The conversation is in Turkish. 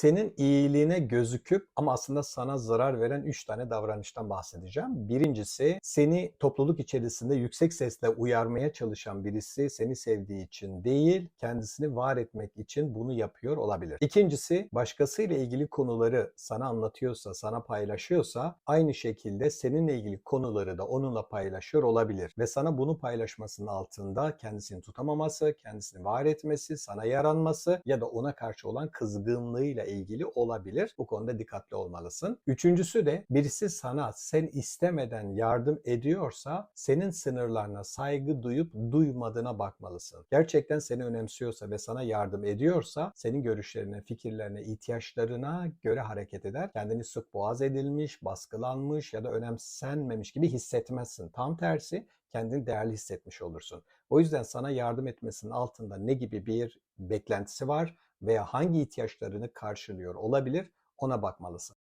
senin iyiliğine gözüküp ama aslında sana zarar veren 3 tane davranıştan bahsedeceğim. Birincisi seni topluluk içerisinde yüksek sesle uyarmaya çalışan birisi seni sevdiği için değil, kendisini var etmek için bunu yapıyor olabilir. İkincisi başkasıyla ilgili konuları sana anlatıyorsa, sana paylaşıyorsa aynı şekilde seninle ilgili konuları da onunla paylaşıyor olabilir ve sana bunu paylaşmasının altında kendisini tutamaması, kendisini var etmesi, sana yaranması ya da ona karşı olan kızgınlığıyla ilgili olabilir. Bu konuda dikkatli olmalısın. Üçüncüsü de birisi sana sen istemeden yardım ediyorsa senin sınırlarına saygı duyup duymadığına bakmalısın. Gerçekten seni önemsiyorsa ve sana yardım ediyorsa senin görüşlerine, fikirlerine, ihtiyaçlarına göre hareket eder. Kendini sık boğaz edilmiş, baskılanmış ya da önemsenmemiş gibi hissetmezsin. Tam tersi kendini değerli hissetmiş olursun. O yüzden sana yardım etmesinin altında ne gibi bir beklentisi var veya hangi ihtiyaçlarını karşılıyor olabilir ona bakmalısın.